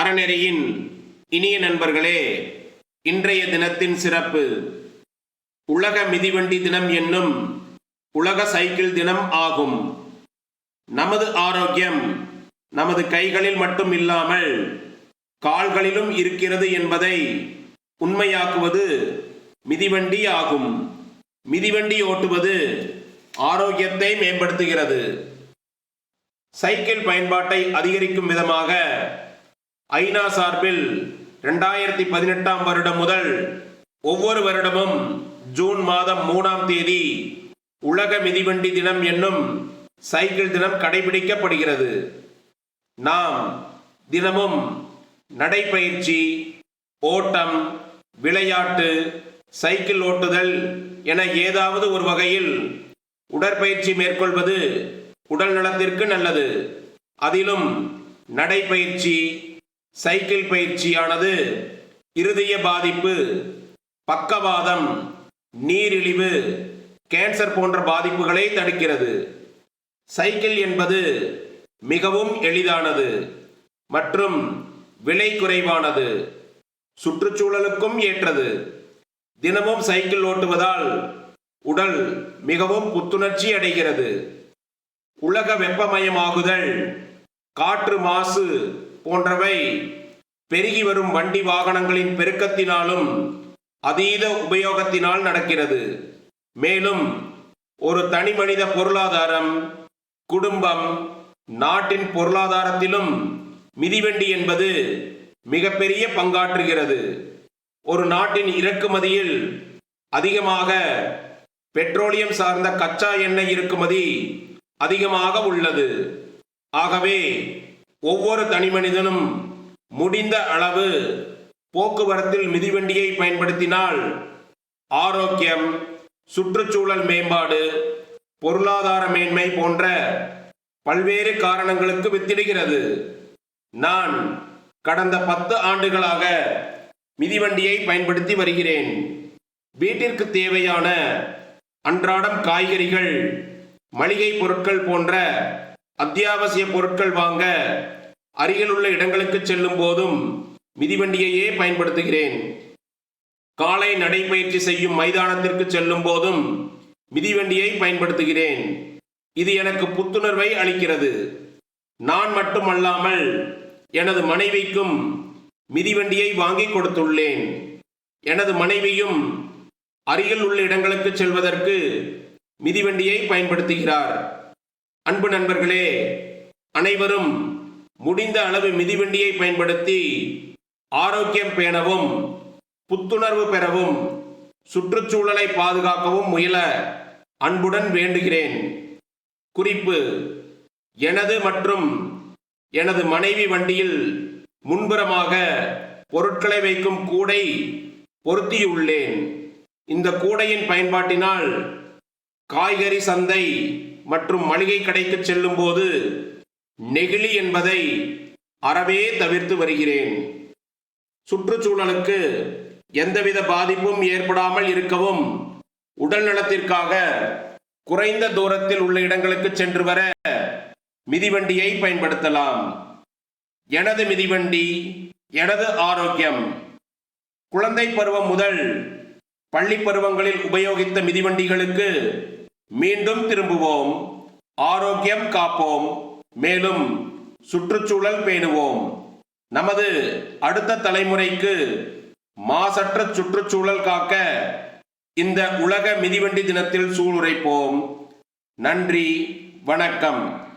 அறநெறியின் இனிய நண்பர்களே இன்றைய தினத்தின் சிறப்பு. உலக மிதிவண்டி தினம் என்னும் உலக சைக்கிள் தினம் ஆகும். நமது ஆரோக்கியம் நமது கைகளில் மட்டும் இல்லாமல் கால்களிலும் இருக்கிறது என்பதை உண்மையாக்குவது மிதிவண்டி ஆகும். மிதிவண்டி ஓட்டுவது ஆரோக்கியத்தை மேம்படுத்துகிறது. சைக்கிள் பயன்பாட்டை அதிகரிக்கும் விதமாக ஐநா சார்பில் ரெண்டாயிரத்தி பதினெட்டாம் வருடம் முதல் ஒவ்வொரு வருடமும் ஜூன் மாதம் மூணாம் தேதி உலக மிதிவண்டி தினம் என்னும் சைக்கிள் தினம் கடைபிடிக்கப்படுகிறது. நாம் தினமும் நடைப்பயிற்சி ஓட்டம் விளையாட்டு சைக்கிள் ஓட்டுதல் என ஏதாவது ஒரு வகையில் உடற்பயிற்சி மேற்கொள்வது உடல் நலத்திற்கு நல்லது. அதிலும் நடைப்பயிற்சி சைக்கிள் பயிற்சியானது இருதய பாதிப்பு பக்கவாதம் நீரிழிவு கேன்சர் போன்ற பாதிப்புகளை தடுக்கிறது. சைக்கிள் என்பது மிகவும் எளிதானது மற்றும் விலை குறைவானது சுற்றுச்சூழலுக்கும் ஏற்றது. தினமும் சைக்கிள் ஓட்டுவதால் உடல் மிகவும் புத்துணர்ச்சி அடைகிறது. உலக வெப்பமயமாகுதல் காற்று மாசு போன்றவை பெருகி வரும் வண்டி வாகனங்களின் பெருக்கத்தினாலும் அதீத உபயோகத்தினால் நடக்கிறது. மேலும் ஒரு தனி மனித பொருளாதாரம் குடும்பம் நாட்டின் பொருளாதாரத்திலும் மிதிவண்டி என்பது மிகப்பெரிய பங்காற்றுகிறது. ஒரு நாட்டின் இறக்குமதியில் அதிகமாக பெட்ரோலியம் சார்ந்த கச்சா எண்ணெய் இறக்குமதி அதிகமாக உள்ளது. ஆகவே ஒவ்வொரு தனி மனிதனும் முடிந்த அளவு போக்குவரத்தில் மிதிவண்டியை பயன்படுத்தினால் ஆரோக்கியம் சுற்றுச்சூழல் மேம்பாடு பொருளாதார மேன்மை போன்ற பல்வேறு காரணங்களுக்கு வித்திடுகிறது. நான் கடந்த பத்து ஆண்டுகளாக மிதிவண்டியை பயன்படுத்தி வருகிறேன். வீட்டிற்கு தேவையான அன்றாடம் காய்கறிகள் மளிகை பொருட்கள் போன்ற அத்தியாவசிய பொருட்கள் வாங்க அருகில் உள்ள இடங்களுக்கு செல்லும் போதும் மிதிவண்டியையே பயன்படுத்துகிறேன். காலை நடைபயிற்சி செய்யும் மைதானத்திற்கு செல்லும் போதும் மிதிவண்டியை பயன்படுத்துகிறேன். இது எனக்கு புத்துணர்வை அளிக்கிறது. நான் மட்டுமல்லாமல் எனது மனைவிக்கும் மிதிவண்டியை வாங்கி கொடுத்துள்ளேன். எனது மனைவியும் அருகில் உள்ள இடங்களுக்கு செல்வதற்கு மிதிவண்டியை பயன்படுத்துகிறார். அன்பு நண்பர்களே அனைவரும் முடிந்த அளவு மிதிவண்டியை பயன்படுத்தி ஆரோக்கியம் பேணவும் புத்துணர்வு பெறவும் சுற்றுச்சூழலை பாதுகாக்கவும் முயல அன்புடன் வேண்டுகிறேன். குறிப்பு எனது மற்றும் எனது மனைவி வண்டியில் முன்புறமாக பொருட்களை வைக்கும் கூடை பொருத்தியுள்ளேன். இந்த கூடையின் பயன்பாட்டினால் காய்கறி சந்தை மற்றும் மளிகை கடைக்கு செல்லும் போது நெகிழி என்பதை அறவே தவிர்த்து வருகிறேன். சுற்றுச்சூழலுக்கு எந்தவித பாதிப்பும் ஏற்படாமல் இருக்கவும் உடல் நலத்திற்காக குறைந்த தூரத்தில் உள்ள இடங்களுக்கு சென்று வர மிதிவண்டியை பயன்படுத்தலாம். எனது மிதிவண்டி எனது ஆரோக்கியம். குழந்தை பருவம் முதல் பள்ளி பருவங்களில் உபயோகித்த மிதிவண்டிகளுக்கு மீண்டும் திரும்புவோம். ஆரோக்கியம் காப்போம். மேலும் சுற்றுச்சூழல் பேணுவோம். நமது அடுத்த தலைமுறைக்கு மாசற்ற சுற்றுச்சூழல் காக்க இந்த உலக மிதிவண்டி தினத்தில் சூளுரைப்போம். நன்றி வணக்கம்.